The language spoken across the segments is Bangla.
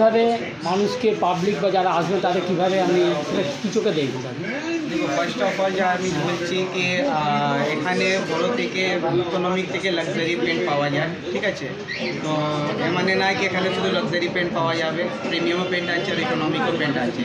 কীভাবে মানুষকে পাবলিক বা যারা আসবে তাদের কীভাবে আমি সেটা কী চোখে দেখো ফার্স্ট অফ অল যা আমি বলছি কি এখানে বড় থেকে ইকোনমিক থেকে লাক্সারি পেন্ট পাওয়া যায়, ঠিক আছে? তো মানে না কি এখানে শুধু লাক্সারি পেন্ট পাওয়া যাবে প্রিমিয়ামও পেন্ট আছে আর ইকোনমিকও পেন্ট আছে।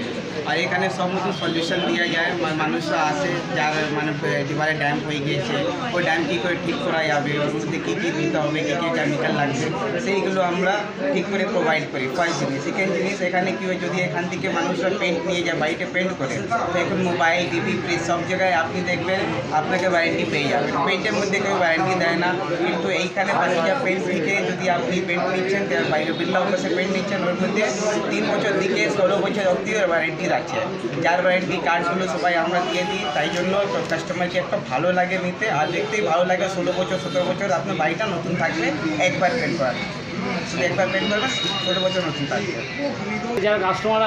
আর এখানে সমস্ত সলিউশন দেওয়া যায়, মা- মানুষরা আসে যার মানে এবারে ড্যাম হয়ে গিয়েছে, ওই ড্যাম কী করে ঠিক করা যাবে, ওর মধ্যে কী কী দিতে হবে, কী কী কেমিক্যাল লাগবে, সেইগুলো আমরা ঠিক করে প্রোভাইড করি। ফার্স্ট জিনিস। সেকেন্ড জিনিস, এখানে কী হয়, যদি এখান থেকে মানুষরা পেন্ট নিয়ে যায়, বাড়িতে পেন্ট করে, তো এখন মোবাইল টিভি ফ্রিজ সব জায়গায় আপনি দেখবেন আপনাকে ওয়ারেন্টি পেয়ে যাবেন পেন্টের মধ্যে কেউ ওয়ারেন্টি দেয় না, কিন্তু এইখানে পাখিজা পেন্ট থেকে যদি আপনি পেন্ট নিচ্ছেন বাইরে বিল্লা অফিসে পেন্ট নিচ্ছেন, ওর মধ্যে তিন বছর দিকে ষোলো বছর অবধি ওয়ারেন্টি আছে যার ওয়ারেন্টি কার্ডগুলো সবাই আমরা দিয়ে দিই, তাই জন্য কাস্টমারকে একটা ভালো লাগে নিতে। আর দেখতেই ভালো লাগে, ষোলো বছর, সতেরো বছর আপনার বাড়িটা নতুন থাকবে একবার পেন্ট করা শুধু একবার পেন্ট করবেন ষোলো বছর নতুন যারা কাস্টমার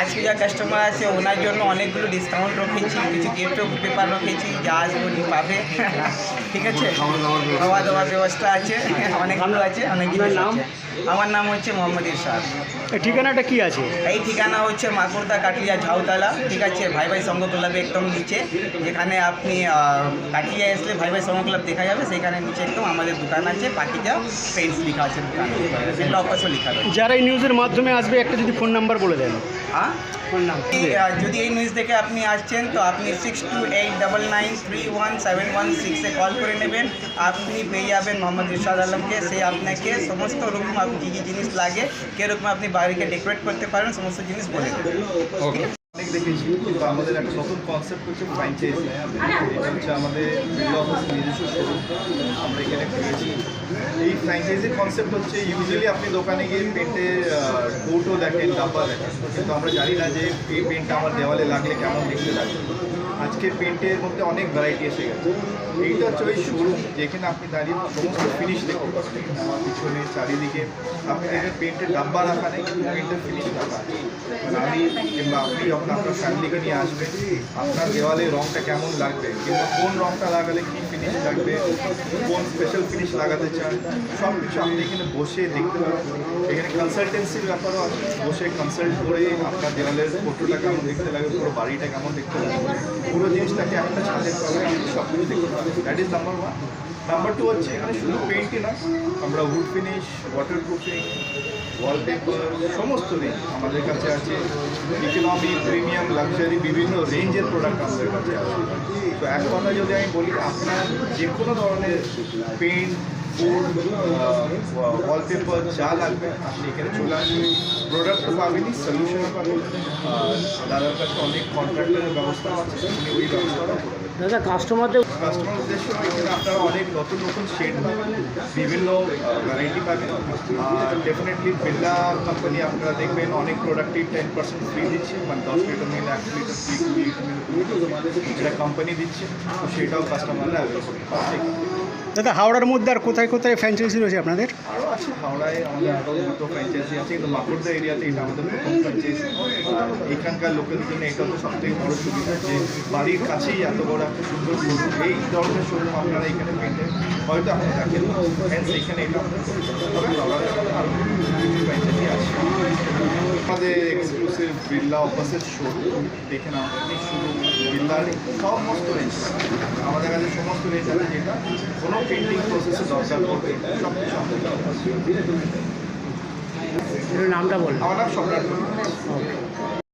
আজকে যা কাস্টমার আছে ওনার জন্য অনেকগুলো ডিসকাউন্ট রেখেছি কিছু গিফট পেপার রেখেছি যা আসবে পাবে। ঠিক আছে? খাওয়া দাওয়ার ব্যবস্থা আছে অনেকগুলো আছে অনেক আপনার জিনিস নাম? আছে। আমার নাম হচ্ছে মোহাম্মদ ইরশাদ। ঠিকানাটা কি আছে? এই ঠিকানা হচ্ছে মাকুরদা কাটিয়া ঝাউতলা। ঠিক আছে ভাই ভাই সংঘ ক্লাবে একদম নিচে। যেখানে আপনি কাটিয়া আসলে ভাই ভাই সংঘ ক্লাব দেখা যাবে সেখানে নিচে একদম আমাদের দোকান আছে পাখিটা পেন্টস লেখা আছে দোকানে। লেখা রয়েছে। যারা এই নিউজের মাধ্যমে আসবে একটা যদি ফোন নাম্বার বলে দেন। হ্যাঁ? যদি এই নিউজ দেখে আপনি আসছেন তো আপনি six two eight double nine three one seven one সিক্সে কল করে নেবেন। আপনি পেয়ে যাবেন মোহাম্মদ ইরশাদ আলমকে। সে আপনাকে সমস্ত রকম আপনি কী কী জিনিস লাগে কীরকম আপনি বাড়িকে ডেকোরেট করতে পারেন সমস্ত জিনিস বলে দেবেন। অনেক দেখেছি কিন্তু আমাদের একটা নতুন কনসেপ্ট হচ্ছে ফ্র্যাঞ্চাইজি এটা হচ্ছে আমাদের নিজস্ব শোরুম আমরা এখানে পেয়েছি এই ফ্র্যাঞ্চাইজির কনসেপ্ট হচ্ছে ইউজুয়ালি আপনি দোকানে গিয়ে কোটও দেখেন ডাব্বা দেখেন। কিন্তু আমরা জানি না যে এই পেন্টটা আমার দেওয়ালে লাগলে কেমন দেখতে লাগে। আজকে পেন্টের মধ্যে অনেক ভ্যারাইটি এসে গেছে। এইটা হচ্ছে ওই শোরুম যেখানে আপনি দাঁড়িয়ে সমস্ত ফিনিশ দেখতে পাবেন আমার পিছনে, চারিদিকে আপনি দেখবেন পেন্টের ডাব্বা রাখা নেই পেন্টের ফিনিশ রাখা মানে আমি কিংবা আপনি যখন আপনার ফ্যামিলিকে নিয়ে আসবেন, আপনার দেওয়ালে রংটা কেমন লাগবে, কিংবা কোন রংটা লাগালে কী ফিনিশ লাগবে, কোন স্পেশাল ফিনিশ লাগাতে চান সব কিছু আপনি এখানে বসে দেখতে পাবেন। এখানে কনসালটেন্সির ব্যাপারও আছে। বসে কনসাল্ট করে আপনার দেওয়ালের ফটোটা কেমন দেখতে লাগে পুরো বাড়িটা কেমন দেখতে লাগে পুরো জিনিসটাকে একটা ছাদের তলায় সব কিছু দেখতে পাবেন। That is number one number two হচ্ছে এখানে শুধু পেন্টই না আমরা wood finish water proofing wallpaper সমস্ত রেঞ্জ আমাদের কাছে আছে। ইকোনমি প্রিমিয়াম লাক্সারি বিভিন্ন রেঞ্জের প্রোডাক্ট আমাদের কাছে আছে। তো এক কথা যদি আমি বলি, আপনার যে কোনো ধরনের পেন্ট ফুড ওয়ালপেপার যা লাগবে আপনি এখানে চলে আসবেন প্রোডাক্ট পাবেনই সলিউশন পাবেন আর দাদার কাছে অনেক কন্ট্রাক্টরের ব্যবস্থা আছে উনি ওই ব্যবস্থাটাও করে দেবেন দাদা কাস্টমারদের কাস্টমার উদ্দেশ্য এখানে আপনারা অনেক নতুন নতুন শেড পাবেন বিভিন্ন ভ্যারাইটি পাবেন ডেফিনেটলি বিল্লা কোম্পানি আপনারা দেখবেন অনেক প্রোডাক্টই টেন পার্সেন্ট ফ্রি দিচ্ছে। মানে দশ লিটার মিল এক লিটার ফ্রি কুড়ি লিটার মিল এটা কোম্পানি দিচ্ছে। তো সেটাও কাস্টমাররা দাদা হাওড়ার মধ্যে আর কোথায় কোথায় ফ্র্যাঞ্চাইজি রয়েছে আপনাদের? আরও আছে। হাওড়ায় আমাদের আরও দুটো ফ্র্যাঞ্চাইজি আছে। কিন্তু মাকুড়দা এরিয়াতে এটা আমাদের প্রথম ফ্র্যাঞ্চাইজি এখানকার লোকেদের জন্য এটা তো সবথেকে বড় সুবিধা যে বাড়ির কাছেই এত বড় একটা সুন্দর শোরুম। এই ধরনের শোরুম আপনারা এখানে পেন্টেন হয়তো আপনারা দেখেন এখানে এটা আমাদের এক্সক্লুসিভ বিল্লা অপোজিট শোরুম এখানে আমাদের শুধু বিল্লার সমস্ত রেঞ্জ আমাদের কাছে সমস্ত রেঞ্জ আছে যেটা কোনো পেন্টিং প্রসেসে দরকার পড়বে সব কিছু নামটা বলুন আমার নাম সম্রাট।